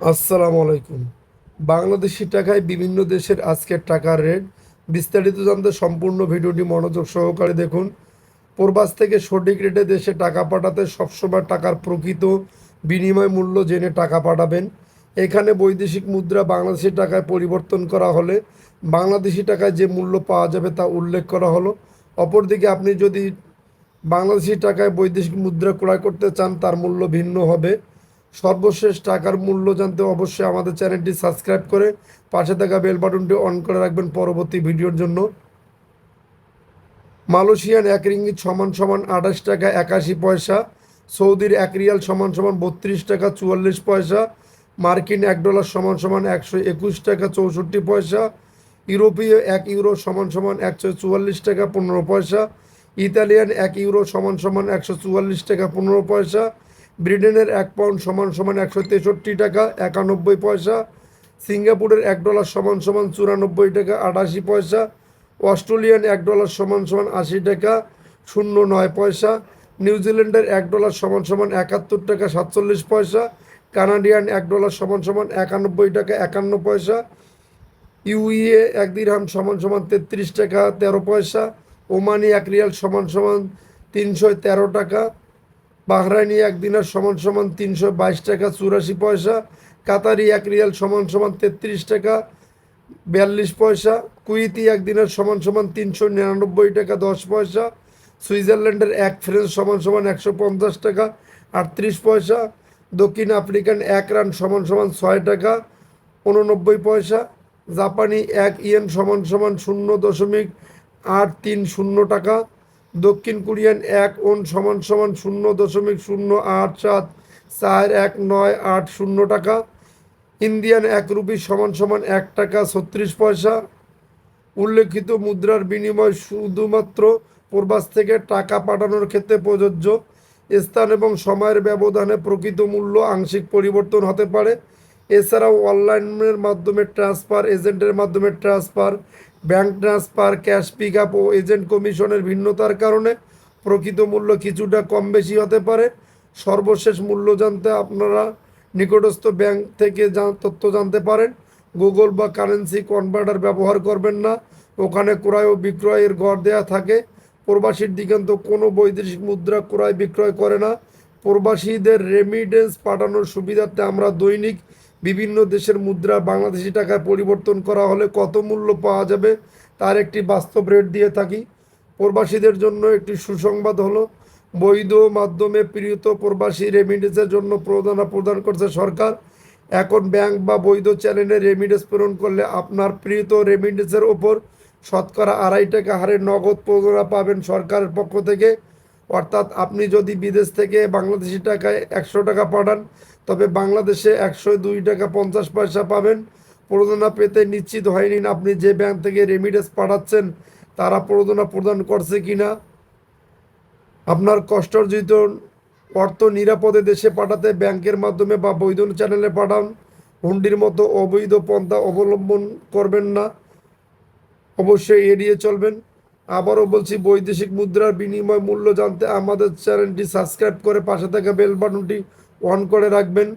আসসালামু আলাইকুম। বাংলাদেশি টাকায় বিভিন্ন দেশের আজকের টাকার রেট বিস্তারিত জানতে সম্পূর্ণ ভিডিওটি মনোযোগ সহকারে দেখুন। প্রবাস থেকে সঠিক রেটে দেশে টাকা পাঠাতে সবসময় টাকার প্রকৃত বিনিময় মূল্য জেনে টাকা পাঠাবেন। এখানে বৈদেশিক মুদ্রা বাংলাদেশি টাকায় পরিবর্তন করা হলে বাংলাদেশি টাকায় যে মূল্য পাওয়া যাবে তা উল্লেখ করা হলো। অপরদিকে আপনি যদি বাংলাদেশি টাকায় বৈদেশিক মুদ্রা ক্রয় করতে চান, তার মূল্য ভিন্ন হবে। সর্বশেষ টাকার মূল্য জানতে অবশ্যই আমাদের চ্যানেলটি সাবস্ক্রাইব করে পাশে থাকা বেল বাটনটি অন করে রাখবেন পরবর্তী ভিডিওর জন্য। মালয়েশিয়ান এক রিঙ্গিত সমান সমান আঠাশ টাকা একাশি পয়সা, সৌদির এক রিয়াল সমান সমান বত্রিশ টাকা চুয়াল্লিশ পয়সা, মার্কিন এক ডলার সমান সমান একশো একুশ টাকা চৌষট্টি পয়সা, ইউরোপীয় এক ইউরো সমান সমান একশো চুয়াল্লিশ টাকা পনেরো পয়সা, ইতালিয়ান এক ইউরো সমান সমান একশো চুয়াল্লিশ টাকা পনেরো পয়সা ব্রিটেনের এক পাউন্ড সমান সমান একশো তেষট্টি টাকা, একানব্বই পয়সা। সিঙ্গাপুরের এক ডলার সমান সমান চুরানব্বই টাকা, আটাশি পয়সা। অস্ট্রেলিয়ান এক ডলার সমান সমান আশি টাকা, শূন্য নয় পয়সা। নিউজিল্যান্ডের এক ডলার সমান সমান একাত্তর টাকা, সাতচল্লিশ পয়সা। কানাডিয়ান এক ডলার সমান সমান একানব্বই টাকা, একান্ন পয়সা। ইউইএ এক দিরহাম সমান সমান তেত্রিশ টাকা, তেরো পয়সা। ওমানি এক রিয়াল সমান সমান তিনশো তেরো টাকা। বাহরাইনি এক দিনার সমান সমান তিনশো বাইশ টাকা, চুরাশি পয়সা। কাতারি এক রিয়াল সমান সমান তেত্রিশ টাকা, বিয়াল্লিশ পয়সা। কুইতি এক দিনের সমান সমান তিনশো নিরানব্বই টাকা, দশ পয়সা। সুইজারল্যান্ডের এক ফ্রেন্স সমান সমান একশো পঞ্চাশ টাকা, আটত্রিশ পয়সা। দক্ষিণ আফ্রিকান এক রান সমান সমান ছয় টাকা, উননব্বই পয়সা। জাপানি এক ইয়েন সমান সমান শূন্য দশমিক আট তিন শূন্য টাকা। দক্ষিণ কোরিয়ান এক ওন সমান সমান শূন্য দশমিক শূন্য আট সাত, চার এক নয় আট শূন্য টাকা, ইন্ডিয়ান এক রুপি সমান সমান এক টাকা ছত্রিশ পয়সা। উল্লেখিত মুদ্রার বিনিময় শুধুমাত্র প্রবাস থেকে টাকা পাঠানোর ক্ষেত্রে প্রযোজ্য। স্থান এবং সময়ের ব্যবধানে প্রকৃত মূল্য আংশিক পরিবর্তন হতে পারে। এছাড়াও অনলাইনের মাধ্যমে ট্রান্সফার, এজেন্টের মাধ্যমে transfer bank transfer, cash pick up ও এজেন্ট কমিশনের ভিন্নতার কারণে প্রকৃত মূল্য কিছুটা কম বেশি হতে পারে। সর্বশেষ মূল্য জানতে আপনারা নিকটস্থ ব্যাংক থেকে তথ্য জানতে পারেন। গুগল বা কারেন্সি কনভার্টার ব্যবহার করবেন না। ওখানে ক্রয় ও বিক্রয়ের গড় দেয়া থাকে। প্রবাসীর দিগান্ত কোনো বৈদেশিক মুদ্রা ক্রয় বিক্রয় করে না। প্রবাসীদের রেমিডেন্স পাঠানোর সুবিধার্থে আমরা দৈনিক বিভিন্ন দেশের মুদ্রা বাংলাদেশি টাকায় পরিবর্তন করা হলে কত মূল্য পাওয়া যাবে তার একটি বাস্তব রেট দিয়ে থাকি। প্রবাসীদের জন্য একটি সুসংবাদ হলো, বৈধ মাধ্যমে প্রিয়ত প্রবাসী রেমিডেন্সের জন্য প্রদানা প্রদান করছে সরকার। এখন ব্যাংক বা বৈধ চ্যানেলে রেমিডেন্স প্রেরণ করলে আপনার প্রিয়ত রেমিডেন্সের ওপর শতকরা আড়াই টাকা হারে নগদ প্রদানা পাবেন সরকারের পক্ষ থেকে। অর্থাৎ আপনি যদি বিদেশ থেকে বাংলাদেশি টাকায় একশো টাকা পাঠান, তবে বাংলাদেশে একশো দুই টাকা পঞ্চাশ পয়সা পাবেন। প্রদানা পেতে নিশ্চিত হয়নি আপনি যে ব্যাংক থেকে রেমিডেন্স পাঠাচ্ছেন, তারা প্রদানা প্রদান করছে কি না আপনার কষ্টার্জিত অর্থ নিরাপদে দেশে পাঠাতে ব্যাংকের মাধ্যমে বা বৈধ চ্যানেলে পাঠান। হুন্ডির মতো অবৈধ পন্থা অবলম্বন করবেন না। অবশ্যই এড়িয়ে চলবেন। আবারও বলছি, বৈদেশিক মুদ্রার বিনিময় মূল্য জানতে আমাদের চ্যানেলটি সাবস্ক্রাইব করে পাশে থাকা বেল বাটনটি অন করে রাখবেন।